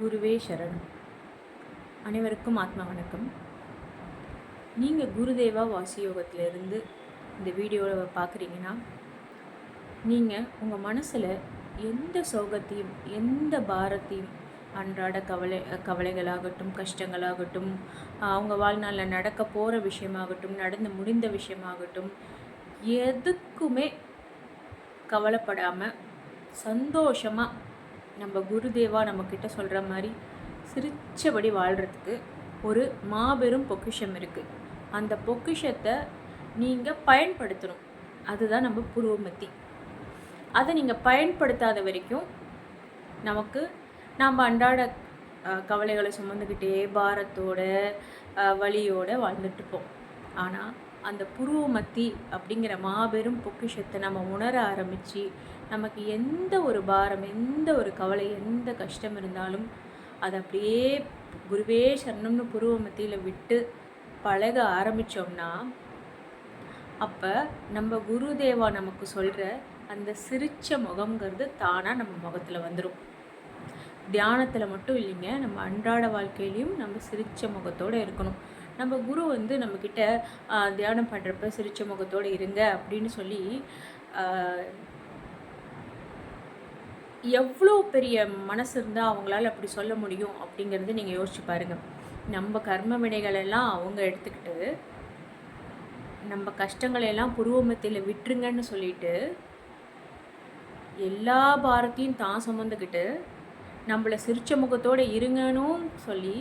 குருவே சரணம் அனைவருக்கும் ஆத்மா வணக்கம். நீங்கள் குருதேவா வாசியோகத்திலிருந்து இந்த வீடியோவை பார்க்குறீங்கன்னா நீங்கள் உங்கள் மனசில் எந்த சோகத்தையும் எந்த பாரத்தையும் அன்றாட கவலை கவலைகளாகட்டும் கஷ்டங்களாகட்டும் அவங்க வாழ்நாளில் நடக்க போகிற விஷயமாகட்டும் நடந்து முடிந்த விஷயமாகட்டும் எதுக்குமே கவலைப்படாமல் சந்தோஷமாக நம்ம குருதேவா நம்மக்கிட்ட சொல்கிற மாதிரி சிரித்தபடி வாழ்கிறதுக்கு ஒரு மாபெரும் பொக்கிஷம் இருக்குது அந்த பொக்கிஷத்தை நீங்கள் பயன்படுத்தணும். அதுதான் நம்ம புருவமத்தி அதை நீங்கள் பயன்படுத்தாத வரைக்கும் நமக்கு நாம் அன்றாட கவலைகளை சுமந்துக்கிட்டே பாரத்தோட வழியோடு வாழ்ந்துட்டுருப்போம் ஆனால் அந்த புருவமத்தி அப்படிங்கிற மாபெரும் பொக்கிஷத்தை நம்ம உணர ஆரம்பித்து நமக்கு எந்த ஒரு பாரம் எந்த ஒரு கவலை எந்த கஷ்டம் இருந்தாலும் அதை அப்படியே குருவே சரணம்னு புருவமத்தியில் விட்டு பழக ஆரம்பித்தோம்னா அப்போ நம்ம குருதேவா நமக்கு சொல்கிற அந்த சிரிச்ச முகம்ங்கிறது தானாக நம்ம முகத்தில் வந்துடும் தியானத்தில் மட்டும் இல்லைங்க நம்ம அன்றாட வாழ்க்கையிலையும் நம்ம சிரிச்ச முகத்தோடு இருக்கணும். நம்ம குரு வந்து நம்மக்கிட்ட தியானம் பண்ணுறப்ப சிரிச்ச முகத்தோடு இருங்க அப்படின்னு சொல்லி எவ்வளோ பெரிய மனசு இருந்தால் அவங்களால அப்படி சொல்ல முடியும் அப்படிங்கிறது நீங்கள் யோசிச்சு பாருங்கள் நம்ம கர்ம வினைகளெல்லாம் அவங்க எடுத்துக்கிட்டு நம்ம கஷ்டங்களை எல்லாம் புருவமத்தியில் விட்டுருங்கன்னு சொல்லிட்டு எல்லா பாரத்தையும் தான் சுமந்துக்கிட்டு நம்மளை சிரிச்ச முகத்தோடு இருங்கன்னு சொல்லி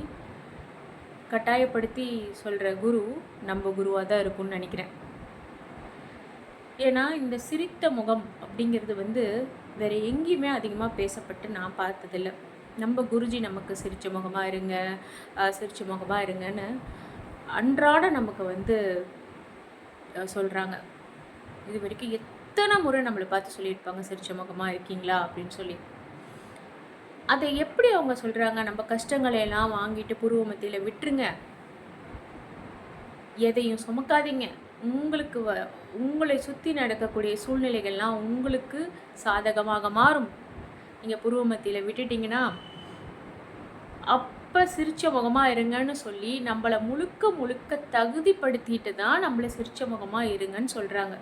கட்டாயப்படுத்தி சொல்கிற குரு நம்ம குருவாக தான் இருக்கும்னு நினைக்கிறேன். ஏன்னா இந்த சிரித்த முகம் அப்படிங்கிறது வந்து வேற எங்கேயுமே அதிகமாக பேசப்பட்டு நான் பார்த்ததில்ல. நம்ம குருஜி நமக்கு சிரித்த முகமாக இருங்க சிரித்த முகமாக இருங்கன்னு அன்றாட நமக்கு வந்து சொல்கிறாங்க இது வரைக்கும் எத்தனை முறை நம்மளை பார்த்து சொல்லியிருப்பாங்க சிரிச்ச முகமாக இருக்கீங்களா அப்படின்னு சொல்லி. அதை எப்படி அவங்க சொல்கிறாங்க நம்ம கஷ்டங்களை எல்லாம் வாங்கிட்டு பூர்வ மத்தியில் விட்டுருங்க. எதையும் சுமக்காதீங்க. உங்களுக்கு வ உங்களை சுற்றி நடக்கக்கூடிய சூழ்நிலைகள்லாம் உங்களுக்கு சாதகமாக மாறும். நீங்கள் பூர்வ மத்தியில் விட்டுட்டீங்கன்னா அப்போ சிரிச்ச முகமாக இருங்கன்னு சொல்லி நம்மளை முழுக்க முழுக்க தகுதிப்படுத்திட்டு தான் நம்மளை சிரிச்ச முகமாக இருங்கன்னு சொல்கிறாங்க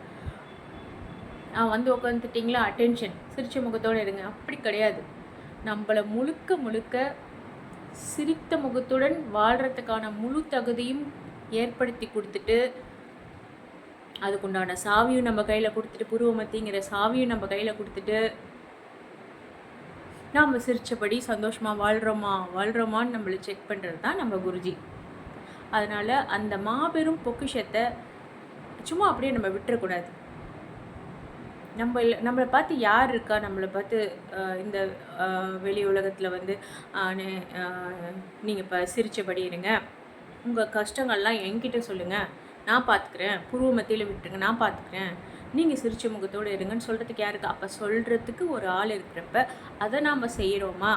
நான் வந்து உட்காந்துட்டிங்களா அட்டென்ஷன் சிரிச்ச முகத்தோடு இருங்க. அப்படி கிடையாது. நம்மளை முழுக்க முழுக்க சிரித்த முகத்துடன் வாழ்கிறதுக்கான முழு தகுதியும் ஏற்படுத்தி கொடுத்துட்டு அதுக்குண்டான சாவியும் நம்ம கையில் கொடுத்துட்டு புருவமத்திங்கிற சாவியும் நம்ம கையில் கொடுத்துட்டு நாம் சிரித்தபடி சந்தோஷமாக வாழ்கிறோமா வாழ்கிறோமான்னு நம்மளை செக் பண்ணுறது தான் நம்ம குருஜி. அதனால் அந்த மாபெரும் பொக்கிஷத்தை சும்மா அப்படியே நம்ம விட்டுறக்கூடாது. நம்ம நம்மளை பார்த்து யார் இருக்கா? நம்மளை பார்த்து இந்த வெளி உலகத்தில் வந்து நீங்கள் இப்போ சிரித்தபடி இருங்க. உங்கள் கஷ்டங்கள்லாம் என்கிட்ட சொல்லுங்கள் நான் பார்த்துக்கிறேன். புருவ மத்தியில் விட்டுருங்க. நான் பார்த்துக்கிறேன். நீங்கள் சிரிச்ச முகத்தோடு இருங்கன்னு சொல்கிறதுக்கு யாருக்கு அப்போ சொல்கிறதுக்கு ஒரு ஆள் இருக்கிறப்ப அதை நாம் செய்கிறோமா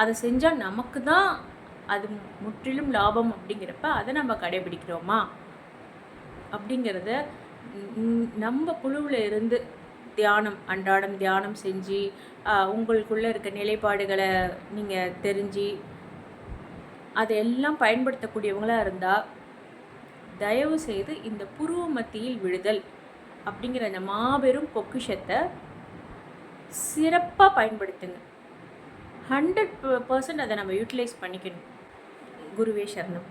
அதை செஞ்சால் நமக்கு தான் அது முற்றிலும் லாபம் அப்படிங்கிறப்ப அதை நம்ம கடைபிடிக்கிறோமா? அப்படிங்கிறத நம்ம குழுவில் இருந்து தியானம் அன்றாடம் தியானம் செஞ்சு உங்களுக்குள்ளே இருக்க நிலைப்பாடுகளை நீங்கள் தெரிஞ்சு அதையெல்லாம் பயன்படுத்தக்கூடியவங்களாக இருந்தால் தயவு செய்து இந்த புருவ மத்தியில் விழுதல் அப்படிங்கிற அந்த மாபெரும் பொக்கிஷத்தை சிறப்பாக பயன்படுத்துங்க. ஹண்ட்ரட் பர்சன்ட் அதை நம்ம யூட்டிலைஸ் பண்ணிக்கணும். குருவே சரணம்.